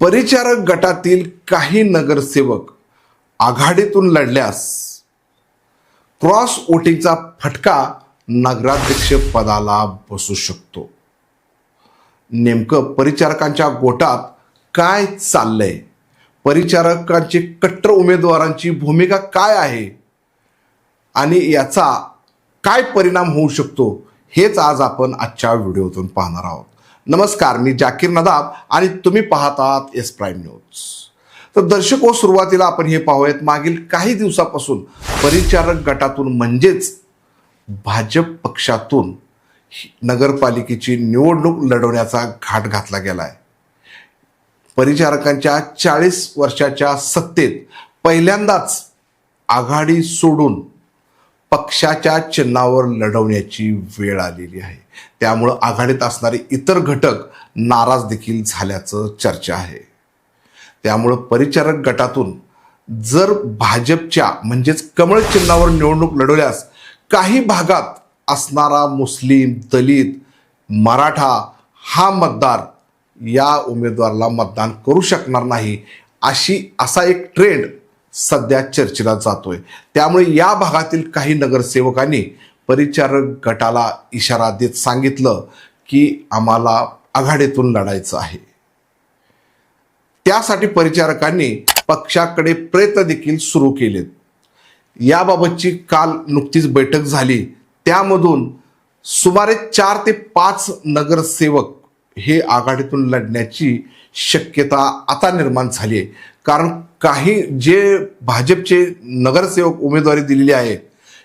परिचारक गटातील काही नगरसेवक आघाडीतून लढल्यास क्रॉस वोटिंगचा फटका नगराध्यक्ष पदाला बसू शकतो. नेमकं परिचारकांच्या गोटात काय चाललंय? परिचारकांची कट्टर उमेदवारांची भूमिका काय आहे? आणि याचा काय परिणाम होऊ शकतो? हेच आज आपण आजच्या व्हिडिओतून पाहणार आहोत. नमस्कार मी जाकीर नदाब आणि तुम्ही पाहतात एस प्राईम न्यूज तर दर्शक हो सुरुवातीला आपण हे पाहूयात. मागील काही दिवसापासून परिचारक गटातून म्हणजेच भाजप पक्षातून ही नगरपालिकेची निवडणूक लढवण्याचा घाट घातला गेला आहे परिचारकांच्या चाळीस वर्षाच्या सत्तेत पहिल्यांदाच आघाडी सोडून पक्षाच्या चिन्हावर लढवण्याची वेळ आलेली आहे. त्यामुळं आघाडीत असणारे इतर घटक नाराज देखील झाल्याचं चर्चा आहे. त्यामुळं परिचारक गटातून जर भाजपच्या म्हणजेच कमळ चिन्हावर निवडणूक लढवल्यास काही भागात असणारा मुस्लिम दलित मराठा हा मतदार या उमेदवाराला मतदान करू शकणार नाही अशी असा एक ट्रेंड सध्या चर्चेला जातोय. त्यामुळे या भागातील काही नगरसेवकांनी परिचारक गटाला इशारा देत सांगितलं की आम्हाला आघाडीतून लढायचं आहे. त्यासाठी परिचारकांनी पक्षाकडे प्रयत्न देखील सुरू केलेत. याबाबतची काल नुकतीच बैठक झाली. त्यामधून सुमारे चार ते पाच नगरसेवक हे आघाडीतून लढण्याची शक्यता आता निर्माण झाली आहे. कारण काही जे भाजपचे नगरसेवक उमेदवारी दिलेली आहे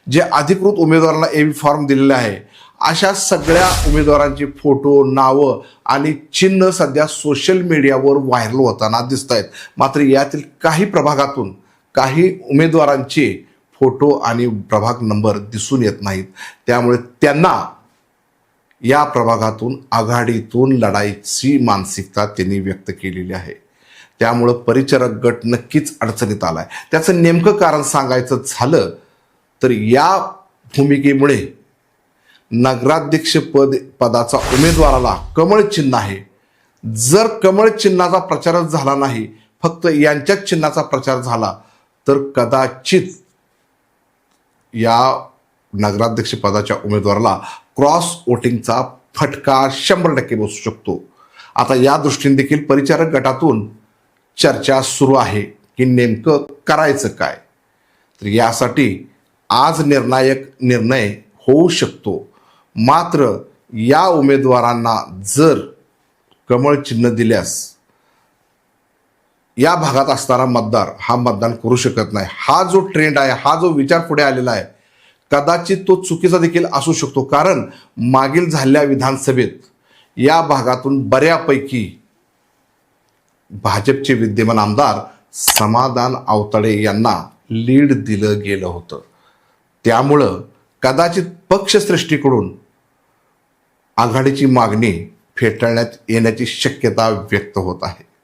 जे अधिकृत उमेदवारांना ए फॉर्म दिलेले आहे अशा सगळ्या उमेदवारांचे फोटो नावं आणि चिन्ह सध्या सोशल मीडियावर व्हायरल होताना दिसत आहेत मात्र यातील काही प्रभागातून काही उमेदवारांचे फोटो आणि प्रभाग नंबर दिसून येत नाहीत. त्यामुळे त्यांना या प्रभागातून आघाडीतून लढाईची मानसिकता त्यांनी व्यक्त केलेली आहे त्यामुळं परिचारक गट नक्कीच अडचणीत आलाय. त्याचं नेमकं कारण सांगायचं झालं तर या भूमिकेमुळे नगराध्यक्ष पद पदाचा उमेदवाराला कमळ चिन्ह आहे. जर कमळ चिन्हाचा प्रचारच झाला नाही फक्त यांच्याच चिन्हाचा प्रचार झाला तर कदाचित या नगराध्यक्षपदाच्या उमेदवाराला क्रॉस वोटिंगचा फटका शंभर टक्के बसू शकतो. आता या दृष्टीने देखील परिचारक गटातून चर्चा सुरू आहे की नेमकं करायचं काय. तर यासाठी आज निर्णायक निर्णय होऊ शकतो. मात्र या उमेदवारांना जर कमळ चिन्ह दिल्यास या भागात असणारा मतदार हा मतदान करू शकत नाही. हा जो ट्रेंड आहे हा जो विचार पुढे आलेला आहे कदाचित तो चुकीचा देखील असू शकतो. कारण मागील झालेल्या विधानसभेत या भागातून बऱ्यापैकी भाजपचे विद्यमान आमदार समाधान आवताडे यांना लीड दिलं गेलं होतं. त्यामुळं कदाचित पक्षश्रेष्ठीकडून आघाडीची मागणी फेटाळण्यात येण्याची शक्यता व्यक्त होत आहे.